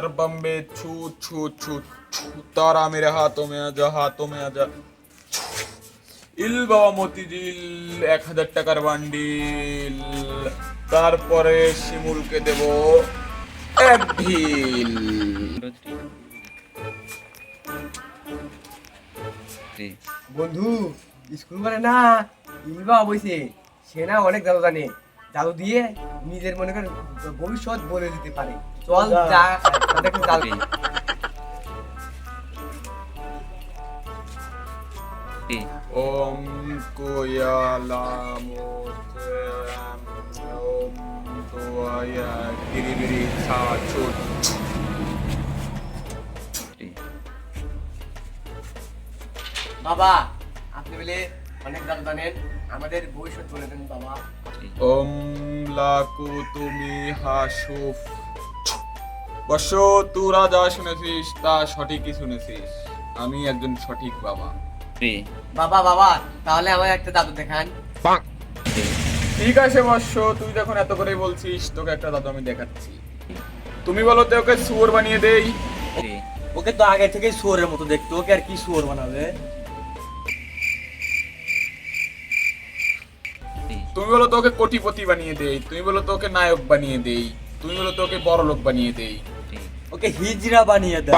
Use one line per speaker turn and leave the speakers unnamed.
भीतर बम्बे छू छू छू छू तारा मेरे हाथों में आजा हाथों में आजा ইল বাবা মতিঝিল এক হাজার টাকার বান্ডিল তারপরে শিমুলকে দেব এক ঢিল
Three.
বন্ধু স্কুল করে না ইলবা বইছে সে না অনেক জাদু জানে জাদু দিয়ে নিজের মনে করেন ভবিষ্যৎ বলে দিতে পারে। চল যা.
ওম কোয়ালাম ওম তোয়া
বাবা আপনি বলে অনেক জাদু জানেন আমাদের ভবিষ্যৎ বলে দেন বাবা
ওম লাকু তুমি হাসুফ বর্ষ তোরা যা শুনেছিস তা সঠিকই শুনেছিস। আমি একজন সঠিক বাবা।
বাবা বাবা তাহলে আমার একটা জাদু দেখান।
ঠিক আছে বর্ষ তুই যখন এত করে বলছিস তোকে একটা দাদু আমি দেখাচ্ছি। তুমি বলো তো ওকে সুয়ার বানিয়ে দেই।
ওকে তো আগে থেকেই শুয়োরের মতো দেখতো ওকে আর কি শুয়োর বানাবে?
তুমি বলো তোকে কোটিপতি বানিয়ে দেই তুমি বলো তো ওকে নায়ক বানিয়ে দেই তুমি বলো তো ওকে বড় লোক বানিয়ে দেই.
ওকে হিজড়া বানিয়ে দেয়.